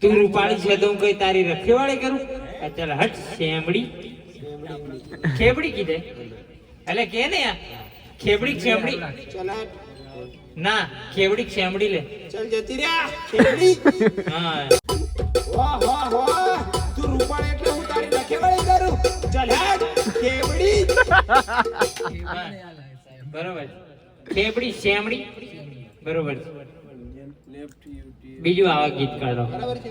તું રૂપાળી છે તો હું કઈ તારી રખેવાળી કરું? ચાલ હટ શેમડી. ખેબડી કીધે. એટલે કે ને યાર ખેબડી કે શેમડી? ના ખેબડી કે શેમડી લે. ચલ જતી રહ્યા. ખેડી હા. વાહ વાહ વાહ તું રૂપાળ એટલે હું તારી રખેવાળી કરું. ચલ હટ. ખેવડી બરોબર. ખેબડી શેમડી. બરોબર. બીજું આવા ગીત કાઢો. બરાબર છે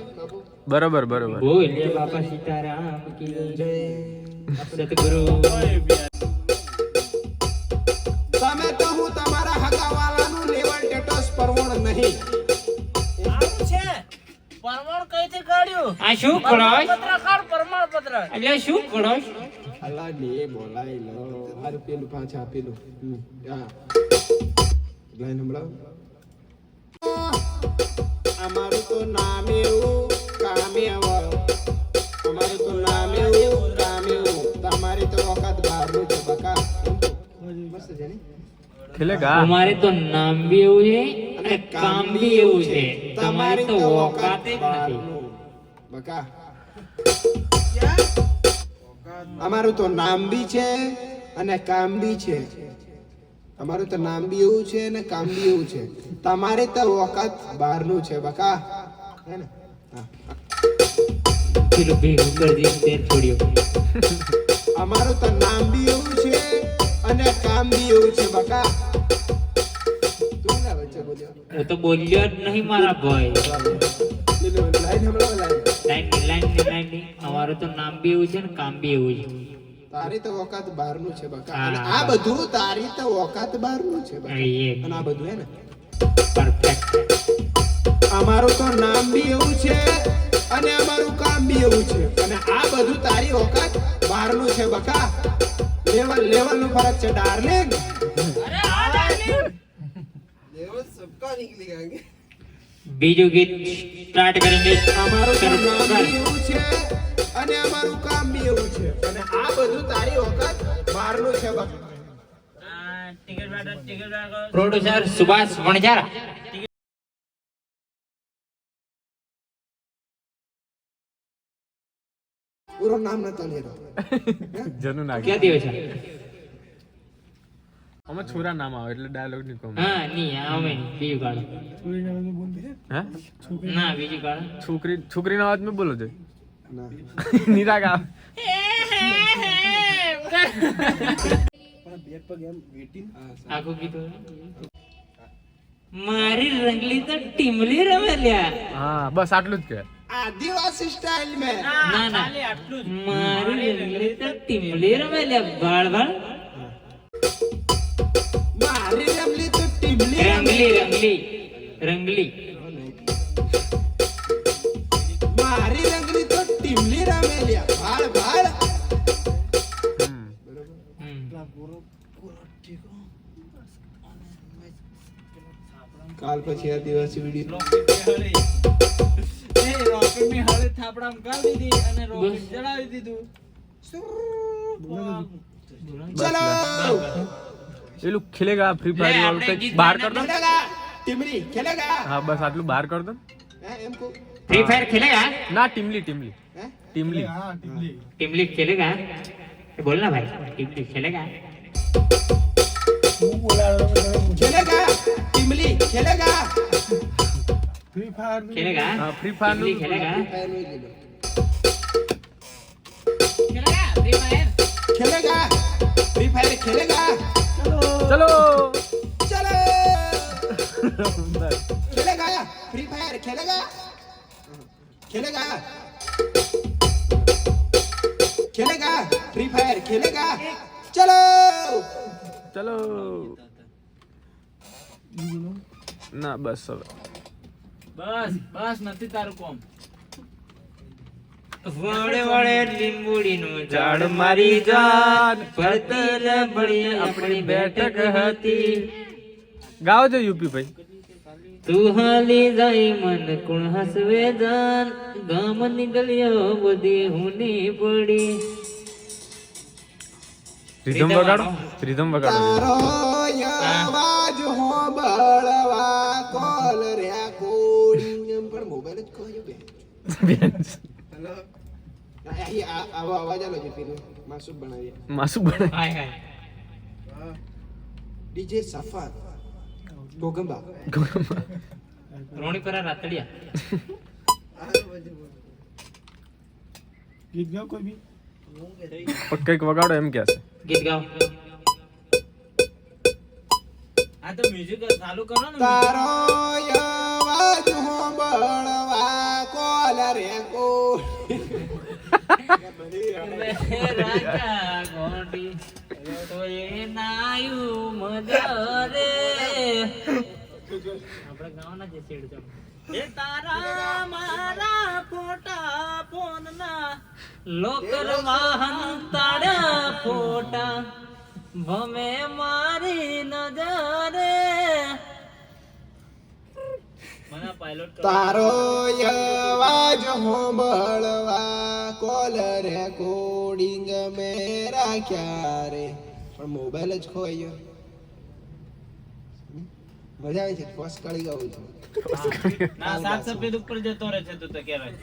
બરોબર. બરોબર બોલે બાપા સીતારામ કી જય. સતગુરુ તમે તો હું તમારા હગાવાલાનું લેવલ ટેટસ પરવણ નહીં. આ શું કરોશ પત્રકાર પ્રમાણપત્ર એટલે શું કરોશ અલા ને બોલાય લો. હારું પેલું પાછા પેલું હા. લાઈન સંભળાવો. અમારું તો નામ એવું કામ એવું. અમારું તો નામ એવું કામ એવું. તમારી તો વખત બહારનું છે બકા. મસ્ત છે ને? અમારે તો નામ બી એવું છે અને કામ બી એવું છે. તમારી તો ઓકાત જ નથી. બકા. અમારું તો નામ બી છે અને કામ બી છે. અમારું તો નામ બી એવું છે ને કામ બી એવું છે. તમારે તો વખત બહારનું છે બકા. હે ને? અમારું તો નામ બી એવું છે અને કામ બી એવું છે બકા. હું તો બોલ્યો જ નહીં મારા ભાઈ. Line line. લાઈન અમારું તો નામ બી એવું છે ને કામ બી એવું છે. તારી તો ઓકાત બહારનું છે બકા. અને આ બધું તારી તો ઓકાત બહારનું છે બકા. અને આ બધું હે ને? પરફેક્ટ અમારું તો નામ બી એવું છે અને અમારું કામ બી એવું છે. અને આ બધું તારી વખત બહારનું છે બકા. લેવલ લેવલનું ફરક છે ડાર્લિંગ બીજું ગીત સ્ટાર્ટ કરેંગે અમારું તો એવું છે અને અમારું કામ બી એવું છે. અને આ બધું તારી ઓકાત બહારનું છે પ્રોડ્યુસર સુભાષ વણજારા પૂરું નામ નતો લેતો. જનુ નાખી ક્યાં દેવે છે? અમે છોરા નામ આવે એટલે ડાયલોગની કોમ હા નહીં આવે નહીં બોલ દે હે ના બીજું કાઢો છોકરી છોકરીના અવાજ મે બોલો દે ના. નિરાગ આવે. આખું ગીત મારી રંગલી તો ટીમલી રમે લ્યા. હા બસ આટલું જ કે. આદિવાસી સ્ટાઇલ મે. ના ના. મારી રંગલી તો ટીમલી રમે લ્યા. બાળ બાળ રંગલી રંગલી રંગલી મારી રંગલી તો ટીમલી રમેલિયા ભાળ ભાળ. હમ. હમ. કાલ પછી આ દિવસ વીડિયો. ચલો પેલું ખેલેગા ફ્રી લે, ફાયર વાળું આપણે કંઈક ગીત બહાર ગાના કર દો ખેલેગા ટીમલી ખેલેગા હા બસ આટલું બહાર કર દો હે એમ કો फ्री फायर खेलेगा ના ટીમલી ટીમલી હે ટીમલી टीमली खेलेगा ये बोलना भाई टीमली खेलेगा ખેલેગા ટીમલી ખેલેગા खेलेगा हाँ, Free Fire टीमली નું- खेलेगा ફાયર નહીં લીધો. खेलेगा ખેલેગા फ्री फायर खेलेगा? खेलेगा? खेलेगा? फ्री फायर खेलेगा? चलो! चलो। ના બસ હવે બસ બસ નથી તારું કોમ વળે વળે લીંબુડીનું ઝાડ મારી જાન ફરતી લબડી આપણી બેઠક હતી. ગાવજો યુપી ભાઈ. તું હાલી જાય મન કુણ હસવે જાન. ગામની ગલીઓ બધી હુની પડી. રીધમ વગાડો રીધમ વગાડો. તારો યાવાજ હો બળવા કોલ રહ્યા કોડી પર પણ મોબાઈલ જ ખોયો બે બેન. હેલો. આવો આવાજ આલો જે પેલું માસુબ બનાવી માસુબ બનાવી. Hi hi. ડીજે સફાર. ગોગંબા. ગોગંબા. રોણીપરા રાતડિયા. ગીત ગાવ કોઈ બી. પણ કંઈક વગાડો એમ કે છે. ગીત ગાવ આ તો મ્યુઝિક ચાલુ કરો ને. તારો અવાજ બળવા કોલ રે કો રાજા ગોંડી. તો એ નાયું મજા રે. આપણે ગાવાના જે શેડ છે એ તારા મારા ફોટા ફોનના લોકર વાહન તારા ફોટા. ભમે મારી નજરે તારો અવાજ હોંભળવા કોલ રે કોડિંગ તમે રાખ્યા પણ મોબાઈલ જ ખોઈ ગયો. મજા આવે છે કોસ કાઢી ગયું છું. ના સાત સફેદ ઉપર જતો રહે છે તું તો કહેવાય.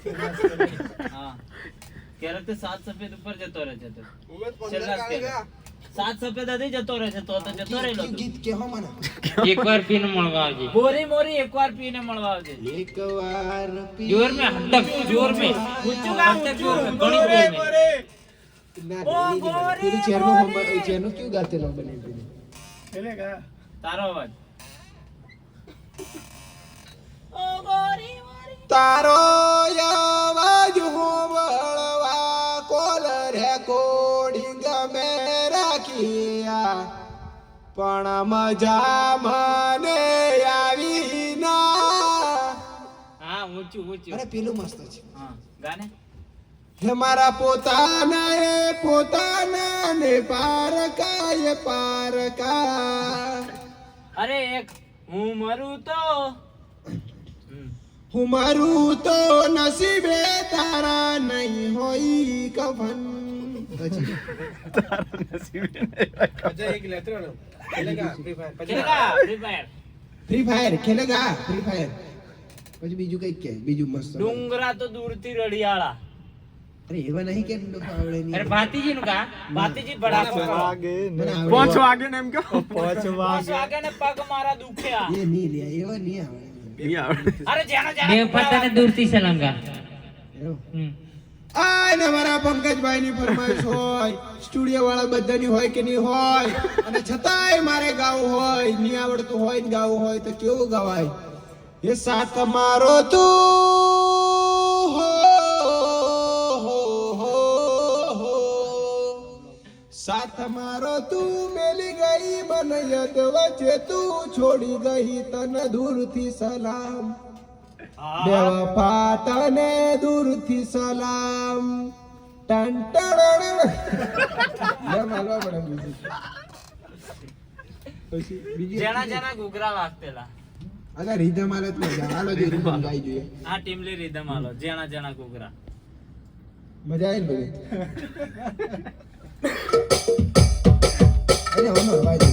હા. ક્યારેક તો સાત સફેદ ઉપર જતો રહે છે તું. છેલ્લા સાત સફેદ હતી જતો રહે છે તો તો જતો રહેલો ગીત કેહો મને. એકવાર પીને મળવા આવજે. મોરી મોરી એકવાર પીને મળવા આવજે. એકવાર પી જોર મે હટક જોર મે. ઊંચું ગામ જોર મે ઘણી મે. તારો અવાજ. તારો અવાજ હોંભળવા કોલ રેકોર્ડિંગ મે રાખ્યા. પણ મજા મને આવી ના. હા ઊંચું ઊંચું. અરે પેલું મસ્ત છે. હા ગાને? મારા પોતાના એ પોતાના ને પારકા એ પારકા અરે એક હું મરું તો. હું મારું તો નસીબે તારા નહીં હોય કફન. ખેલેગા. ફ્રી ફાયર ખેલેગા ફ્રી ફાયર પછી બીજું કંઈક કે બીજું મસ્ત. ડુંગરા તો દૂરથી રડિયાળા. અરે એવા નહીં કે લોકો આવડે નહીં. અરે ભાતીજી નું. કા ભાતીજી ભડાકો વાગે પાંચ વાગે ને એમ કે પાંચ વાગે. ને પગ મારા દુખ્યા એ નહીં લે એવા નહીં આવડે. નહીં આવડે. અરે જેનો જેના પતાને દૂરથી સલાંગા એવું. હમ. આ ને મારા પંકજભાઈ ની ફરમાઈશ હોય સ્ટુડિયો વાળા બધાની હોય કે નહીં હોય અને છતાંય મારે ગાવું હોય નહીં આવડતું હોય ને ગાવું હોય તો કેવું ગવાય? એ સાથ મારો તું. મારો તું મેલી ગઈ મને યદ વચ્ચે તું છોડી ગઈ તને દૂરથી સલામ. તને દૂરથી સલામ. ટન ટણ બીજી જેના જેના ઘૂઘરા વાગતેલા. અલા રીધમ આલે મજા. હાલો જે રીધમ ગાઈ જોઈએ. આ ટીમલી રીધમ આલો. જેના જેના ઘૂઘરા. મજા આવે ને 哎，你好，你好，你。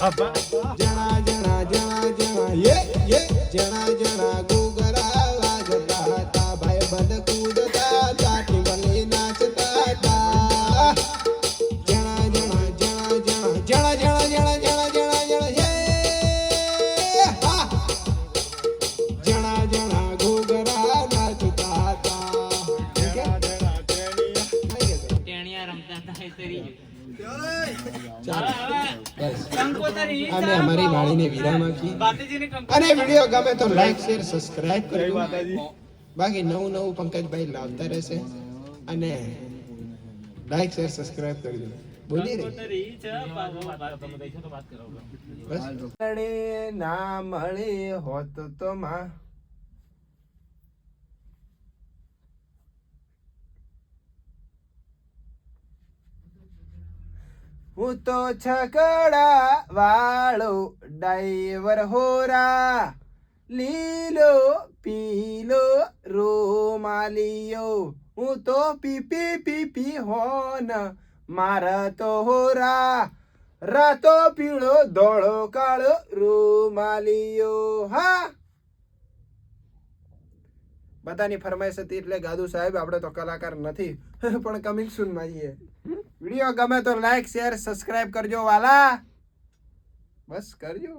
Bye-bye. અમે વિરામ આપીએ અને વીડિયો ગમે તો લાઈક શેર સબસ્ક્રાઇબ કરજો બાકી નવું નવું પંકજભાઈ લાવતા રહેશે અને લાઈક શેર સબસ્ક્રાઇબ કરી દો. બોલી રે ના મળે હોત તો માં હું તો છકડા વાળો ડાઈવર હોરા. લીલો, પીલો રોમાલિયો હું તો પીપી પીપી હોન મારા તો હોરા. રાતો પીળો, ધોળો, કાળો રૂમાલિયો હા બધાની ફરમાઈશ હતી એટલે ગાદુ સાહેબ, આપણે તો કલાકાર નથી. પણ કમિંગ સુનમાં છીએ વીડિયો ગમે તો લાઈક શેર સબસ્ક્રાઇબ કરજો, વાલા. બસ, કરજો.